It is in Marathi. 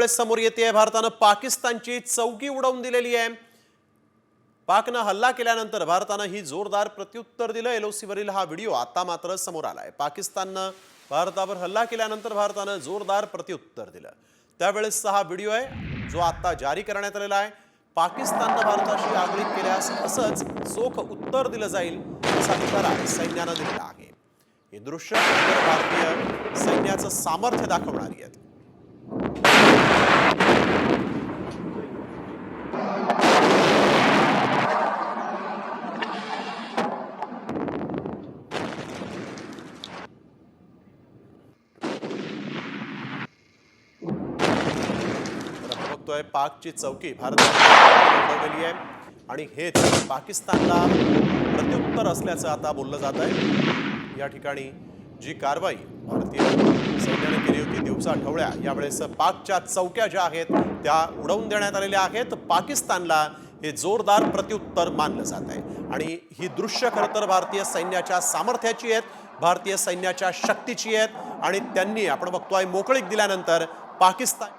यावेळेस समोर येते भारतानं पाकिस्तानची चौकी उडवून दिलेली आहे. पाकनं हल्ला केल्यानंतर भारतानं ही जोरदार प्रत्युत्तर दिलं. एलओसी वरील हा व्हिडिओ आता मात्र समोर आलाय. पाकिस्ताननं भारतावर हल्ला केल्यानंतर भारतानं जोरदार प्रत्युत्तर दिलं. त्यावेळेसचा हा व्हिडिओ आहे जो आता जारी करण्यात आलेला आहे. पाकिस्ताननं भारताशी आगळीक केल्यास असंच चोख उत्तर दिलं जाईल असा इशारा सैन्यानं दिलेला आहे. हे दृश्य भारतीय सैन्याचं सामर्थ्य दाखवणारी आहेत. बघतोय पाकची चौकी भारताने आहे. आणि हेच पाकिस्तानला प्रत्युत्तर असल्याचं आता बोललं जात आहे. या ठिकाणी जी कारवाई भारतीय सैन्याने केली होती दिवसा आठवड्या यावेळेस पाकच्या चौक्या ज्या आहेत त्या उडवून देण्यात आलेल्या आहेत. पाकिस्तानला हे जोरदार प्रत्युत्तर मानलं जात आहे. आणि ही दृश्य खरं तर भारतीय सैन्याच्या सामर्थ्याची आहेत भारतीय सैन्याच्या शक्तीची आहेत. आणि त्यांनी आपण बघतोय मोकळीक दिल्यानंतर पाकिस्तान